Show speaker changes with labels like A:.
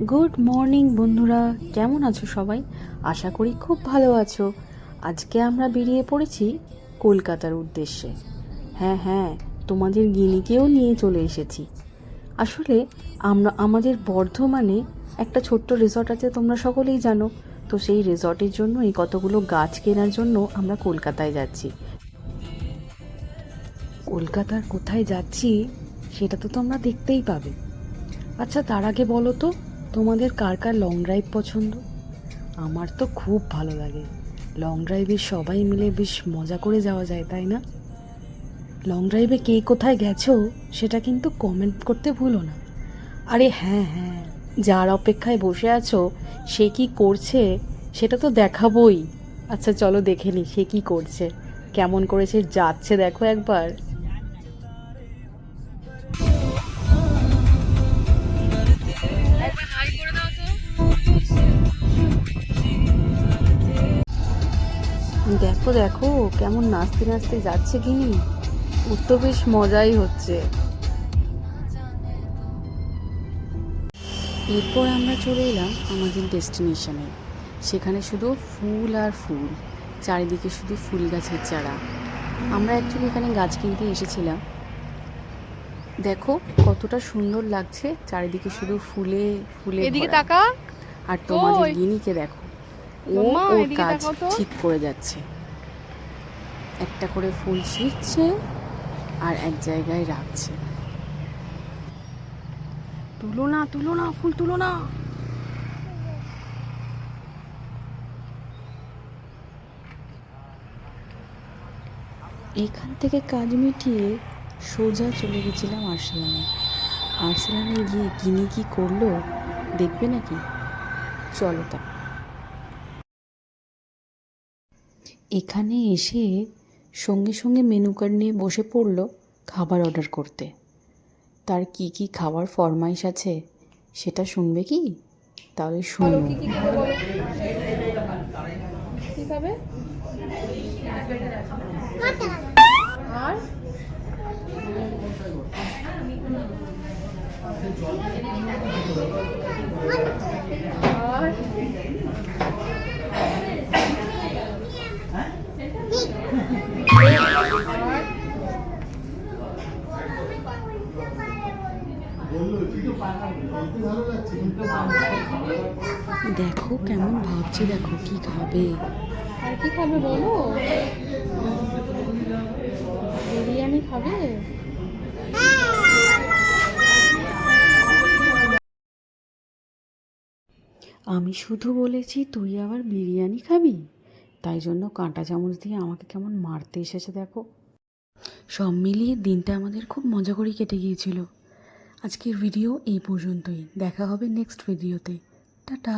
A: Good morning বন্ধুরা। কেমন আছো সবাই? আশা করি খুব ভালো আছো। আজকে আমরা বেরিয়ে পড়েছি কলকাতার উদ্দেশ্যে। হ্যাঁ হ্যাঁ তোমাদের গিনিকেও নিয়ে চলে এসেছি। আসলে আমরা, আমাদের বর্ধমানে একটা ছোট্ট রিসর্ট আছে, তোমরা সকলেই জানো। তো সেই রিসর্টের জন্য এই কতগুলো গাছ কেনার জন্য আমরা কলকাতায় যাচ্ছি। কলকাতার কোথায় যাচ্ছি, সেটা তো তোমরা দেখতেই পাবে। আচ্ছা তার আগে বলো তো তোমাদের কার কার লং ড্রাইভ পছন্দ? আমার তো খুব ভালো লাগে। লং ড্রাইভে সবাই মিলে বেশ মজা করে যাওয়া যায়, তাই না? লং ড্রাইভে কে কোথায় গেছো, সেটা কিন্তু কমেন্ট করতে ভুলো না। আরে হ্যাঁ হ্যাঁ যার অপেক্ষায় বসে আছো, সে কি করছে, সেটা তো দেখাবই। আচ্ছা চলো দেখে নি সে কি করছে। কেমন করেছে, যাচ্ছে দেখো একবার। দেখো দেখো কেমন নাচতে নাচতে যাচ্ছে কি ওর তো বেশ মজাই হচ্ছে। এরপর আমরা চলে এলাম আমাদের ডেস্টিনেশনে। সেখানে শুধু ফুল আর ফুল চারিদিকে শুধু ফুল গাছের চারা। আমরা অ্যাকচুয়ালি এখানে গাছ কিনতে এসেছিলাম। দেখো কতটা সুন্দর লাগছে চারিদিকে শুধু ফুলে ফুলে
B: এদিকে তাকা
A: আর তোমাদের গিনিকে দেখো। ও ওর কাজ ঠিক করে যাচ্ছে। একটা করে ফুল ছিঁড়ছে আর এক জায়গায় রাখছে। তুলো না তুলো না ফুল তুলো না। এখান থেকে কাজ মিটিয়ে সোজা চলে গেছিলাম আর্সেলানে আর্সেলানে গিয়ে গিনি কি করল দেখবে নাকি? চলো তা। এখানে এসে সঙ্গে সঙ্গে মেনু কার্ড নিয়ে বসে পড়ল খাবার অর্ডার করতে। তার কি কি খাবার ফরমাইশ আছে সেটা শুনবে কি? তাহলে শুনো
B: কি
A: দেখো কেমন ভাবছি দেখো কি খাবে।
B: আর কি খাবে বলো? বিরিয়ানি খাবে?
A: আমি শুধু বলেছি তুই আবার বিরিয়ানি খাবি? তাই জন্য কাঁটা চামচ দিয়ে আমাকে কেমন মারতে এসেছে দেখো। সব মিলিয়ে দিনটা আমাদের খুব মজা করে কেটে গিয়েছিল। আজকের ভিডিও এই পর্যন্তই। দেখা হবে নেক্সট ভিডিওতে টাটা।